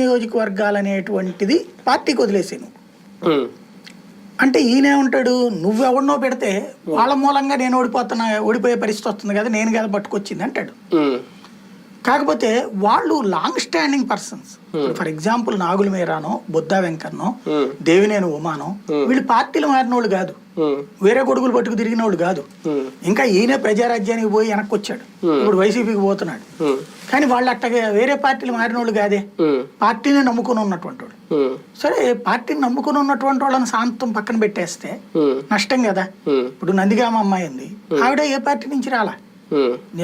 నియోజకవర్గాలు అనేటువంటిది పార్టీకి వదిలేసాను. అంటే ఈయనే ఉంటాడు నువ్వెవడినో పెడితే వాళ్ళ మూలంగా నేను ఓడిపోతున్నా ఓడిపోయే పరిస్థితి వస్తుంది కదా నేను కదా పట్టుకొచ్చింది అంటాడు. కాకపోతే వాళ్ళు long standing persons for example Nagul మీరానో Buddha వెంకన్నో ఉమ్, దేవినేని ఉమానో వీళ్ళు పార్టీలు మారిన వాళ్ళు కాదు. ఉమ్, వేరే కొడుకులు పట్టుకు తిరిగిన వాళ్ళు కాదు ఇంకా ఈయన ప్రజారాజ్యానికి పోయి వెనక్కి వచ్చాడు ఇప్పుడు వైసీపీకి పోతున్నాడు. కానీ వాళ్ళు అట్టగా వేరే పార్టీలు మారిన వాళ్ళు కాదే పార్టీని నమ్ముకుని ఉన్నటువంటి వాళ్ళు. సరే పార్టీని నమ్ముకుని ఉన్నటువంటి వాళ్ళని శాంతం పక్కన పెట్టేస్తే నష్టం కదా. ఇప్పుడు నందిగామ అమ్మాయి ఉంది. ఆవిడ ఏ పార్టీ నుంచి రాలా?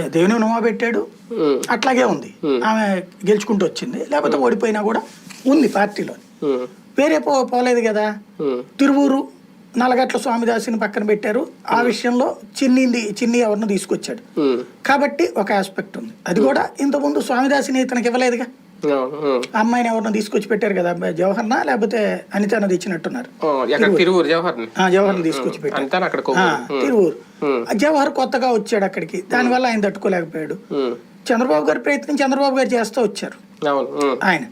దేవుని నువ్వు పెట్టాడు. అట్లాగే ఉంది. ఆమె గెలుచుకుంటూ వచ్చింది. లేకపోతే ఓడిపోయినా కూడా ఉంది పార్టీలో. వేరే పో పోలేదు కదా. తిరువూరు నలగట్ల స్వామిదాసుని పక్కన పెట్టారు. ఆ విషయంలో చిన్ని చిన్ని ఎవరిని తీసుకొచ్చాడు. కాబట్టి ఒక ఆస్పెక్ట్ ఉంది. అది కూడా ఇంతకుముందు స్వామిదాసిని ఇతనికి ఇవ్వలేదుగా. అమ్మాయిని ఎవరిని తీసుకొచ్చి పెట్టారు కదా జవహర్నా లేకపోతే తెచ్చినట్టున్నారు? ఓ, ఎక్కడ తిరువురు. జవహర్ని? ఆ జవహర్ని తీసుకొచ్చి పెట్టారు. తిరువూరు. జవహర్ కొత్తగా వచ్చాడు అక్కడికి. దానివల్ల ఆయన తట్టుకోలేకపోయాడు. చంద్రబాబు గారి ప్రయత్నం చంద్రబాబు గారు చేస్తూ వచ్చారు. ఆయన.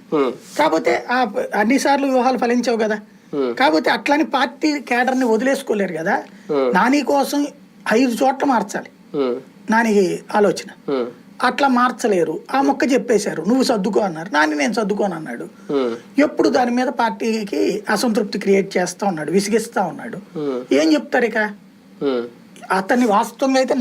కాకపోతే ఆ అన్ని సార్లు వ్యూహాలు ఫలించవు కదా. కాకపోతే అట్లని పార్టీ కేడర్ని వదిలేసుకోలేరు కదా. నాని కోసం ఐదు చోట్ల మార్చాలి. నాని ఆలోచన. అట్లా మార్చలేరు. ఆ మొక్క చెప్పేశారు. నువ్వు సర్దుకో అన్నారు. నాని నేను సర్దుకోను అన్నాడు. ఎప్పుడు దాని మీద పార్టీకి అసంతృప్తి క్రియేట్ చేస్తా ఉన్నాడు విసిగిస్తా ఉన్నాడు. ఏం చెప్తారు ఇక. అతన్ని వాస్తవంగా అయితే